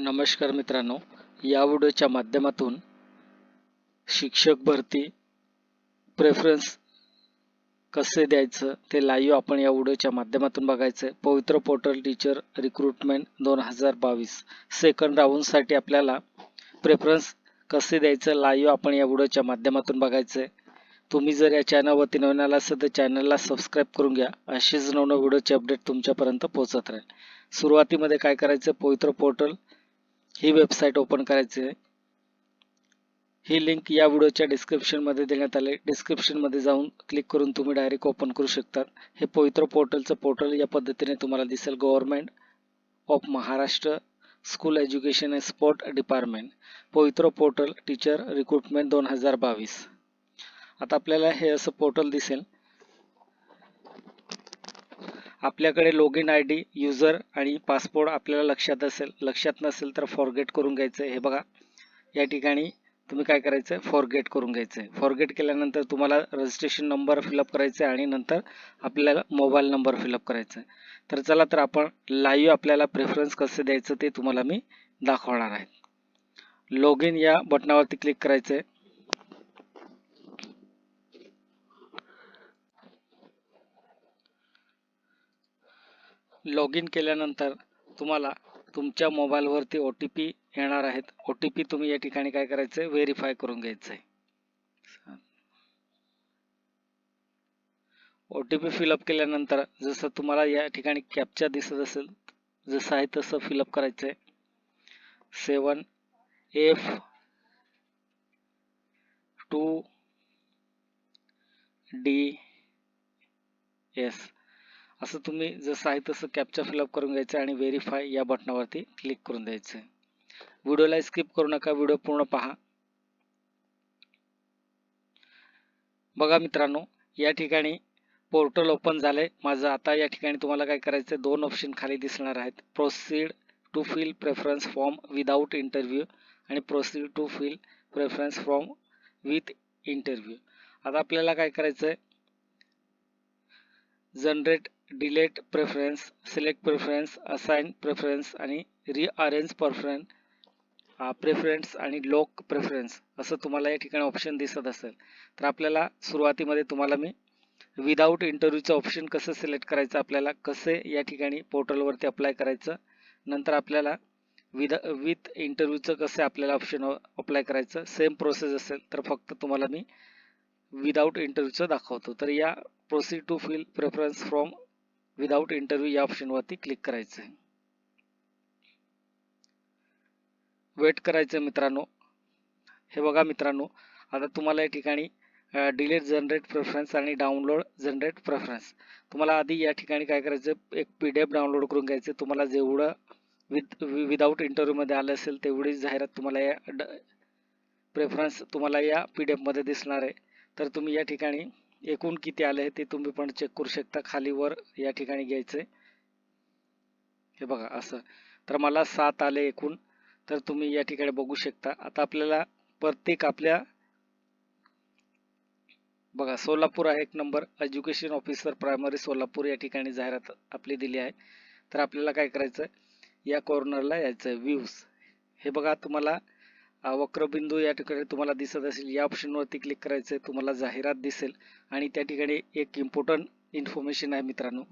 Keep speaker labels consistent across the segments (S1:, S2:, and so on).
S1: नमस्कार मित्रांनो या व्हिडिओच्या माध्यमातून शिक्षक भरती प्रेफरन्स कसे द्यायचं ते लाईव्ह आपण या व्हिडिओच्या माध्यमातून बघायचं आहे पवित्र पोर्टल टीचर रिक्रुटमेंट दोन हजार बावीस. सेकंड राऊंडसाठी आपल्याला प्रेफरन्स कसे द्यायचं लाईव्ह आपण या व्हिडिओच्या माध्यमातून बघायचं आहे तुम्ही जर या चॅनलवरती नवीन आला असेल तर चॅनलला सबस्क्राईब करून घ्या. असेच नवनव व्हिडिओचे अपडेट तुमच्यापर्यंत पोहोचत राहील. सुरुवातीमध्ये काय करायचं? पवित्र पोर्टल ही वेबसाईट ओपन करायची आहे. ही लिंक या व्हिडिओच्या डिस्क्रिप्शनमध्ये देण्यात आले. डिस्क्रिप्शनमध्ये जाऊन क्लिक करून तुम्ही डायरेक्ट ओपन करू शकतात हे पवित्र पोर्टलचं पोर्टल या पद्धतीने तुम्हाला दिसेल. Government of Maharashtra school education and sport department Pavitra portal teacher recruitment दोन हजार बावीस. आता आपल्याला हे असं पोर्टल दिसेल. आपल्याकडे लॉगिन आय डी युजर आणि पासपोर्ट आपल्याला लक्षात असेल लक्षात नसेल तर फॉरगेट करून घ्यायचं आहे. हे बघा या ठिकाणी तुम्ही काय करायचं आहे? फॉरगेट करून घ्यायचं आहे. फॉरगेट केल्यानंतर तुम्हाला रजिस्ट्रेशन नंबर फिलअप करायचं आहे आणि नंतर आपल्याला मोबाईल नंबर फिलअप करायचा आहे. तर चला तर आपण लाईव्ह आपल्याला प्रेफरन्स कसे द्यायचं ते तुम्हाला मी दाखवणार आहे. लॉग इन या बटनावरती क्लिक करायचं आहे. लॉग इन केल्यानंतर तुम्हाला तुमच्या मोबाईलवरती ओ टी पी येणार आहेत. ओ टी पी तुम्ही या ठिकाणी काय करायचं आहे व्हेरीफाय करून घ्यायचं आहे ओ टी पी फिलअप केल्यानंतर जसं तुम्हाला या ठिकाणी कॅपचा दिसत असेल जसं आहे तसं फिलअप करायचं आहे seven F two D S असं तुम्ही जसं आहे तसं कॅप्चा फिलअप करून घ्यायचं आणि व्हेरीफाय या बटनावरती क्लिक करून द्यायचं. व्हिडिओला स्किप करू नका व्हिडिओ पूर्ण पहा. बघा मित्रांनो या ठिकाणी पोर्टल ओपन झालंय. माझं आता या ठिकाणी तुम्हाला काय करायचं दोन ऑप्शन खाली दिसणार आहेत. Proceed to fill preference form without interview आणि proceed to fill preference form with interview आता आपल्याला काय करायचं आहे generate delete preference select preference assign preference आणि रिअरेंज परफरन प्रेफरन्स आणि लॉक प्रेफरन्स असं तुम्हाला या ठिकाणी ऑप्शन दिसत असेल. तर आपल्याला सुरुवातीमध्ये तुम्हाला मी विदाऊट इंटरव्ह्यूचं ऑप्शन कसं सिलेक्ट करायचं आपल्याला कसे या ठिकाणी पोर्टलवरती अप्लाय करायचं नंतर आपल्याला विद विथ इंटरव्ह्यूचं कसं आपल्याला ऑप्शन अप्लाय करायचं सेम प्रोसेस असेल तर फक्त तुम्हाला मी विदाऊट इंटरव्ह्यूचं दाखवतो. तर या proceed to fill preference from without interview या ऑप्शनवरती क्लिक करायचं आहे वेट करायचं मित्रांनो. हे बघा मित्रांनो आता तुम्हाला या ठिकाणी डिलीट जनरेट प्रेफरन्स आणि डाउनलोड जनरेट प्रेफरन्स तुम्हाला आधी या ठिकाणी काय करायचं एक पी डी एफ डाउनलोड करून घ्यायचं. तुम्हाला जेवढं विथ विदाऊट इंटरव्ह्यूमध्ये आलं असेल तेवढी जाहिरात तुम्हाला या प्रेफरन्स तुम्हाला या पी डी एफमध्ये दिसणार आहे. तर तुम्ही या ठिकाणी एकूण किती आले आहे ते तुम्ही पण चेक करू शकता. खाली वर या ठिकाणी घ्यायचंय. हे बघा असं. तर मला सात आले एकूण. तर तुम्ही या ठिकाणी बघू शकता. आता आपल्याला प्रत्येक आपल्या बघा सोलापूर आहे एक number. Education officer primary Solapur या ठिकाणी जाहिरात आपली दिली आहे. तर आपल्याला काय करायचं या कॉर्नरला यायचं आहे व्ह्यूज हे बघा तुम्हाला वक्रबिंदू या ठिकाणी तुम्हाला दिसत असेल. या ऑप्शनवरती क्लिक करायचं आहे तुम्हाला जाहिरात दिसेल. आणि त्या ठिकाणी एक इम्पॉर्टंट इन्फॉर्मेशन आहे मित्रांनो.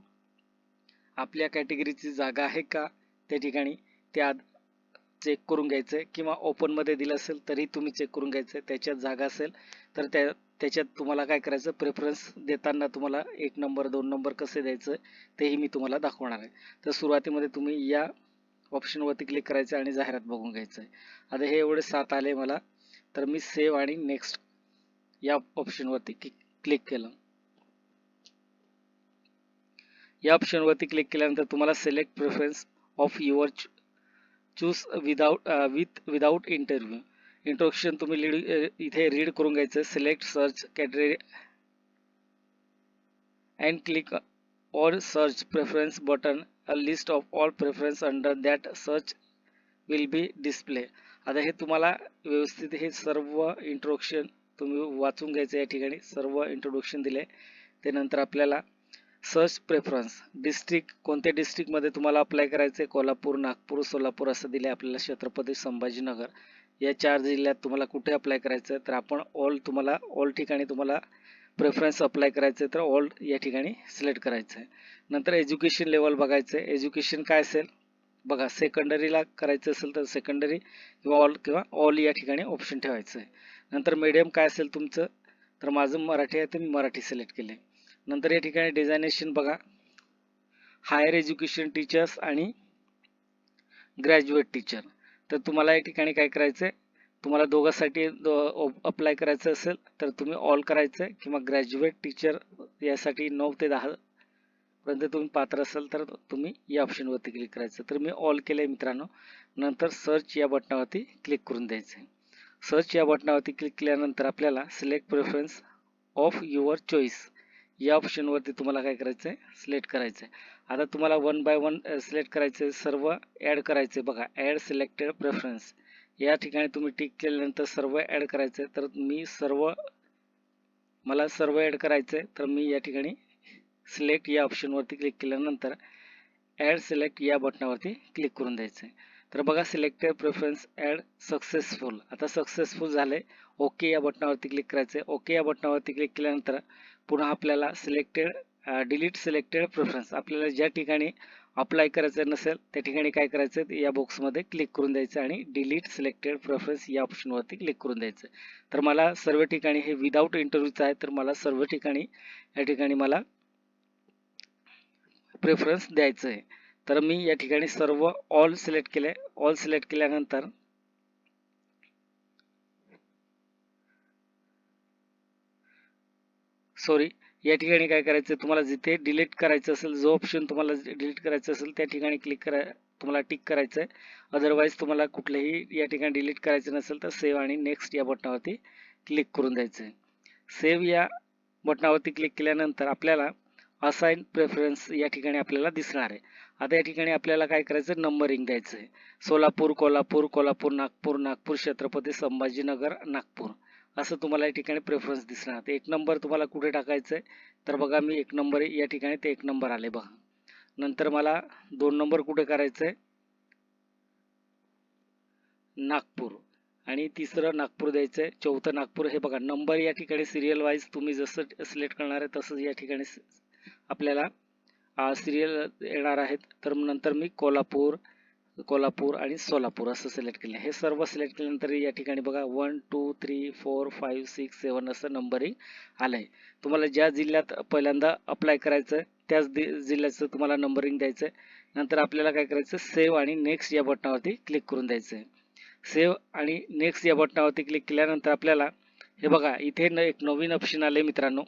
S1: आपल्या कॅटेगरीची जागा आहे का? त्या ठिकाणी त्या चेक करून घ्यायचं आहे किंवा ओपनमध्ये दिलं असेल तरी तुम्ही चेक करून घ्यायचं आहे त्याच्यात जागा असेल तर त्या त्याच्यात तुम्हाला काय करायचं? प्रेफरन्स देताना तुम्हाला एक नंबर दोन नंबर कसे द्यायचं? तेही मी तुम्हाला दाखवणार आहे. तर सुरुवातीमध्ये तुम्ही या ऑप्शनवरती क्लिक करायचं आणि जाहिरात बघून घ्यायचं आहे. आता हे एवढे सात आले मला तर मी सेव्ह आणि नेक्स्ट या ऑप्शनवरती क्लिक केलं. या ऑप्शनवरती क्लिक केल्यानंतर तुम्हाला select preference of your choose without with without interview introduction तुम्ही लीड uh, इथे रीड करून घ्यायचं select search category and click or search preference button a list of all preference under that search will be display आता हे तुम्हाला व्यवस्थित हे सर्व इंट्रोडक्शन तुम्ही वाचून घ्यायचं या ठिकाणी. सर्व इंट्रोडक्शन दिले. ते नंतर आपल्याला सर्च प्रेफरन्स डिस्ट्रिक्ट कोणत्या डिस्ट्रिक्टमध्ये तुम्हाला अप्लाय करायचं आहे कोल्हापूर नागपूर सोलापूर असं दिले आपल्याला छत्रपती संभाजीनगर. या चार जिल्ह्यात तुम्हाला कुठे अप्लाय करायचं आहे तर आपण ऑल तुम्हाला ऑल ठिकाणी तुम्हाला प्रेफरन्स अप्लाय करायचं आहे तर ऑल या ठिकाणी सिलेक्ट करायचं आहे नंतर एज्युकेशन लेवल बघायचं आहे एज्युकेशन काय असेल? बघा सेकंडरीला करायचं असेल तर सेकंडरी किंवा ऑल किंवा ऑल या ठिकाणी ऑप्शन ठेवायचं आहे नंतर मीडियम काय असेल तुमचं? तर माझं मराठी आहे तर मी मराठी सिलेक्ट केले नंतर या ठिकाणी डिझायनेशन बघा. हायर एज्युकेशन टीचर्स आणि ग्रॅज्युएट टीचर तर तुम्हाला या ठिकाणी काय करायचं आहे तुम्हाला दोघांसाठी अप्लाय करायचं असेल तर तुम्ही ऑल करायचं आहे किंवा ग्रॅज्युएट टीचर यासाठी नऊ ते दहा पर्यंत तुम्ही पात्र असाल तर तुम्ही या ऑप्शनवरती क्लिक करायचं. तर मी ऑल केलं आहे मित्रांनो. नंतर सर्च या बटनावरती क्लिक करून द्यायचं आहे सर्च या बटनावरती क्लिक केल्यानंतर आपल्याला select preference of your choice या ऑप्शनवरती तुम्हाला काय करायचं आहे सिलेक्ट करायचं आहे आता तुम्हाला वन बाय वन सिलेक्ट करायचं आहे सर्व ॲड करायचे बघा ॲड सिलेक्टेड प्रेफरन्स या ठिकाणी तुम्ही टिक केल्यानंतर सर्व ॲड करायचं आहे तर मी सर्व मला सर्व ॲड करायचं आहे तर मी या ठिकाणी सिलेक्ट या ऑप्शनवरती क्लिक केल्यानंतर ॲड सिलेक्ट या बटनावरती क्लिक करून द्यायचं आहे तर बघा सिलेक्टेड प्रेफरन्स ॲड सक्सेसफुल आता सक्सेसफुल झाले ओके या बटनावरती क्लिक करायचं आहे ओके या बटनावरती क्लिक केल्यानंतर पुन्हा आपल्याला सिलेक्टेड डिलीट सिलेक्टेड प्रेफरन्स आपल्याला ज्या ठिकाणी अप्लाय करायचं नसेल त्या ठिकाणी काय करायचं? या बॉक्समध्ये क्लिक करून द्यायचं आणि डिलीट सिलेक्टेड प्रेफरन्स या ऑप्शनवरती क्लिक करून द्यायचं. तर मला सर्व ठिकाणी हे विदाऊट इंटरव्ह्यूचं आहे तर मला सर्व ठिकाणी या ठिकाणी मला प्रेफरन्स द्यायचं आहे. तर मी या ठिकाणी सर्व ऑल सिलेक्ट केले. ऑल सिलेक्ट केल्यानंतर सॉरी या ठिकाणी काय करायचं तुम्हाला जिथे डिलीट करायचं असेल जो ऑप्शन तुम्हाला डिलीट करायचं असेल त्या ठिकाणी क्लिक करा तुम्हाला टिक करायचं आहे अदरवाईज तुम्हाला कुठलेही या ठिकाणी डिलीट करायचं नसेल तर सेव्ह आणि नेक्स्ट या बटनावरती क्लिक करून द्यायचं आहे सेव्ह या बटनावरती क्लिक केल्यानंतर आपल्याला असाइन प्रेफरन्स या ठिकाणी आपल्याला दिसणार आहे. आता या ठिकाणी आपल्याला काय करायचं नंबरिंग द्यायचं आहे सोलापूर कोल्हापूर कोल्हापूर नागपूर नागपूर छत्रपती संभाजीनगर नागपूर. असं तुम्हाला या ठिकाणी प्रेफरन्स दिसणार. तर एक नंबर तुम्हाला कुठे टाकायचं आहे तर बघा मी एक नंबर या ठिकाणी ते एक नंबर आले बघा. नंतर मला दोन नंबर कुठे करायचं आहे नागपूर. आणि तिसरं नागपूर द्यायचं आहे चौथं नागपूर. हे बघा नंबर या ठिकाणी सिरियल वाईज तुम्ही जसं सिलेक्ट करणार आहे तसंच या ठिकाणी आपल्याला सिरियल येणार आहेत. तर नंतर मी कोल्हापूर कोल्हापूर आणि सोलापूर असं सिलेक्ट केलं. हे सर्व सिलेक्ट केल्यानंतर या ठिकाणी बघा one two three four five six seven असं नंबरिंग आलं आहे तुम्हाला ज्या जिल्ह्यात पहिल्यांदा अप्लाय करायचं आहे त्याच जिल्ह्याचं तुम्हाला नंबरिंग द्यायचं आहे नंतर आपल्याला काय करायचं सेव्ह आणि नेक्स्ट या बटनावरती क्लिक करून द्यायचं आहे सेव्ह आणि नेक्स्ट या बटनावरती क्लिक केल्यानंतर आपल्याला हे बघा इथे न एक नवीन ऑप्शन आले मित्रांनो.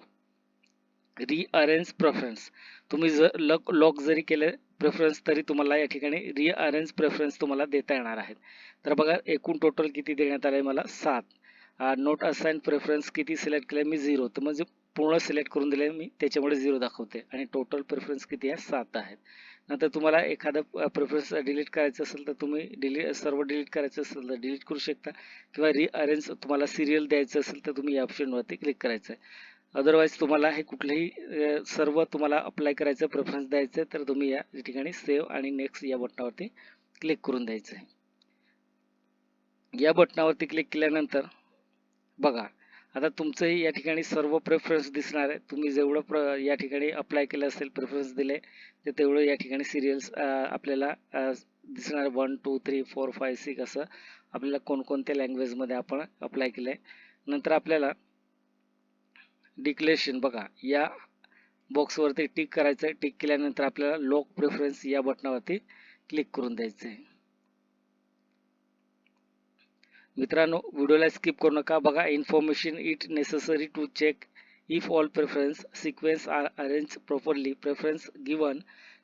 S1: रिअरेंज प्रेफरन्स तुम्ही जर लक लॉक जरी केलं प्रेफरन्स तरी तुम्हाला या ठिकाणी रिअरेंज प्रेफरन्स तुम्हाला देता येणार आहेत. तर बघा एकूण टोटल किती देण्यात आलं आहे मला? सात. नोट असाइन प्रेफरन्स किती सिलेक्ट केलं मी झिरो तर म्हणजे पूर्ण सिलेक्ट करून दिले मी त्याच्यामुळे झिरो दाखवते. आणि टोटल प्रेफरन्स किती आहे? सात आहेत. नंतर तुम्हाला एखादं प्रेफरन्स डिलीट करायचं असेल तर तुम्ही डिलीट सर्व डिलीट करायचं असेल तर डिलीट करू शकता. किंवा रिअरेंज तुम्हाला सिरियल द्यायचं असेल तर तुम्ही या ऑप्शनवरती क्लिक करायचं आहे अदरवाईज तुम्हाला हे कुठलेही सर्व तुम्हाला अप्लाय करायचं प्रेफरन्स द्यायचं तर तुम्ही या ठिकाणी सेव्ह आणि नेक्स्ट या बटनावरती क्लिक करून द्यायचं आहे. या बटनावरती क्लिक केल्यानंतर बघा आता तुमचंही या ठिकाणी सर्व प्रेफरन्स दिसणार आहे. तुम्ही जेवढं प्र या ठिकाणी अप्लाय केलं असेल प्रेफरन्स दिले ते तेवढं या ठिकाणी सिरियल्स आपल्याला दिसणार one two three four five six असं. आपल्याला कोणकोणत्या लँग्वेजमध्ये आपण अप्लाय केलं आहे नंतर आपल्याला डिक्लेरेशन. बघा या बॉक्सवरती टिक करायचं आहे टिक केल्यानंतर आपल्याला लॉक प्रेफरन्स या बटनावरती क्लिक करून द्यायचं आहे मित्रांनो व्हिडिओला स्किप करू नका. बघा information it necessary to check if all preference sequence are arrange properly. Preference given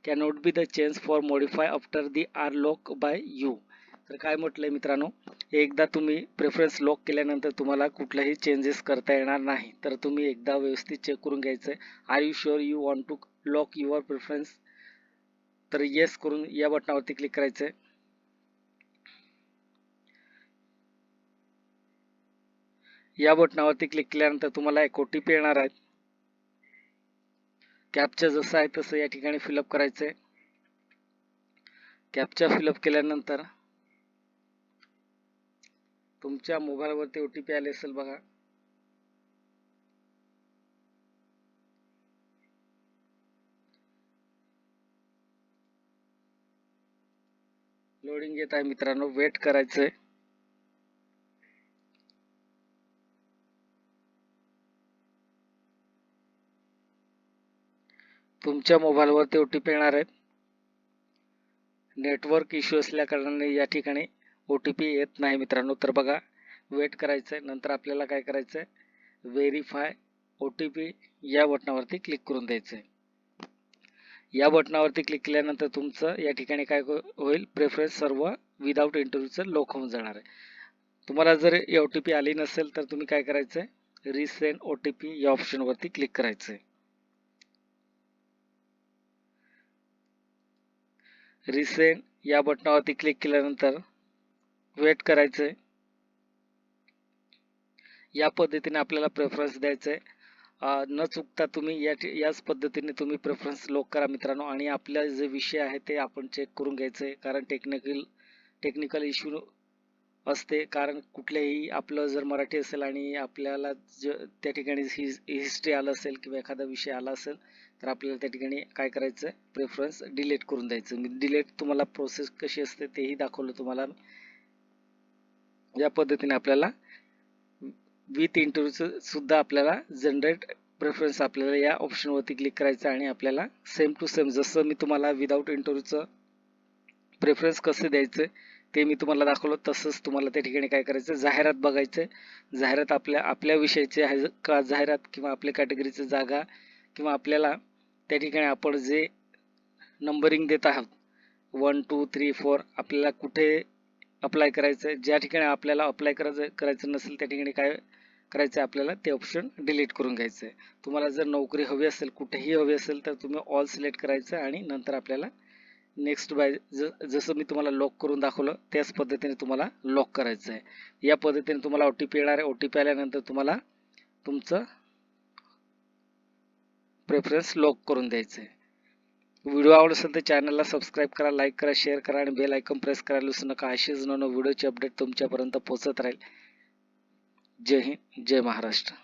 S1: cannot be the change for modify after the are lock by you. तर काय म्हटलंय मित्रांनो एकदा तुम्ही प्रेफरन्स लॉक केल्यानंतर तुम्हाला कुठलाही चेंजेस करता येणार नाही. तर तुम्ही एकदा व्यवस्थित चेक करून घ्यायचं आहे are you sure you want to lock your preference तर येस करून या बटनावरती क्लिक करायचं आहे या बटनावरती क्लिक केल्यानंतर तुम्हाला एक ओ टी पी येणार आहे. कॅपचा जसं आहे तसं या ठिकाणी फिलअप करायचं आहे कॅपचा फिलअप केल्यानंतर तुमच्या मोबाईलवरती ओ टी पी आले असेल बघा. लोडिंग येत आहे मित्रांनो वेट करायचंय. तुमच्या मोबाईलवरती ओ टी पी येणार आहेत नेटवर्क इश्यू असल्या कारणाने या ठिकाणी ओ टी पी येत नाही मित्रांनो. तर बघा वेट करायचं आहे नंतर आपल्याला काय करायचं आहे व्हेरीफाय ओ टी पी या बटनावरती क्लिक करून द्यायचं आहे या बटनावरती क्लिक केल्यानंतर तुमचं या ठिकाणी काय हो-, होईल? प्रेफरन्स सर्व विदाऊट इंटरव्ह्यूचं लोक होऊन जाणार आहे. तुम्हाला जर ओ टी पी आली नसेल तर तुम्ही काय करायचं आहे ओ टी पी या ऑप्शनवरती क्लिक करायचं आहे रिसेंट या बटनावरती क्लिक केल्यानंतर वेट करायचं आहे या पद्धतीने आपल्याला प्रेफरन्स द्यायचं आहे न चुकता तुम्ही या याच पद्धतीने तुम्ही प्रेफरन्स लोक करा मित्रांनो. आणि आपल्या जे विषय आहे ते आपण चेक करून घ्यायचं आहे कारण टेक्निकल टेक्निकल इश्यू असते. कारण कुठल्याही आपलं जर मराठी असेल आणि आपल्याला ज त्या ठिकाणी हिस्ट्री आलं असेल किंवा एखादा विषय आला असेल तर आपल्याला त्या ठिकाणी काय करायचं आहे प्रेफरन्स डिलीट करून द्यायचं. मी डिलीट तुम्हाला प्रोसेस कशी असते तेही दाखवलं तुम्हाला. या पद्धतीने आपल्याला विथ इंटरव्ह्यूचं सुद्धा आपल्याला जनरेट प्रेफरन्स आपल्याला या ऑप्शनवरती क्लिक करायचं आणि आपल्याला सेम टू सेम जसं मी तुम्हाला विदाऊट इंटरव्ह्यूचं प्रेफरन्स कसं द्यायचं ते मी तुम्हाला दाखवलं तसंच तुम्हाला त्या ठिकाणी काय करायचं जाहिरात बघायचं. जाहिरात आपल्या आपल्या विषयाचे आहे का जाहिरात किंवा आपल्या कॅटेगरीचं जागा किंवा आपल्याला त्या ठिकाणी आपण जे नंबरिंग देत आहोत वन टू थ्री फोर आपल्याला कुठे अप्लाय करायचं. आहे ज्या ठिकाणी आपल्याला अप्लाय करायचं करायचं नसेल त्या ठिकाणी काय करायचं आहे आपल्याला ते ऑप्शन डिलीट करून घ्यायचं आहे. तुम्हाला जर नोकरी हवी असेल कुठेही हवी असेल तर तुम्ही ऑल सिलेक्ट करायचं आणि नंतर आपल्याला नेक्स्ट बाय ज जसं मी तुम्हाला लॉक करून दाखवलं त्याच पद्धतीने तुम्हाला लॉक करायचं आहे. या पद्धतीने तुम्हाला ओ टी पी येणार आहे. ओ टी पी आल्यानंतर तुम्हाला तुमचं प्रेफरन्स लॉक करून द्यायचं आहे. व्हिडिओ आवडत असेल तर चॅनलला सबस्क्राईब करा लाईक करा शेअर करा आणि बेल आयकॉन प्रेस करायला विसरू नका. अशीच नवीन व्हिडिओची अपडेट तुमच्यापर्यंत पोहोचत राहील. जय हिंद जय महाराष्ट्र.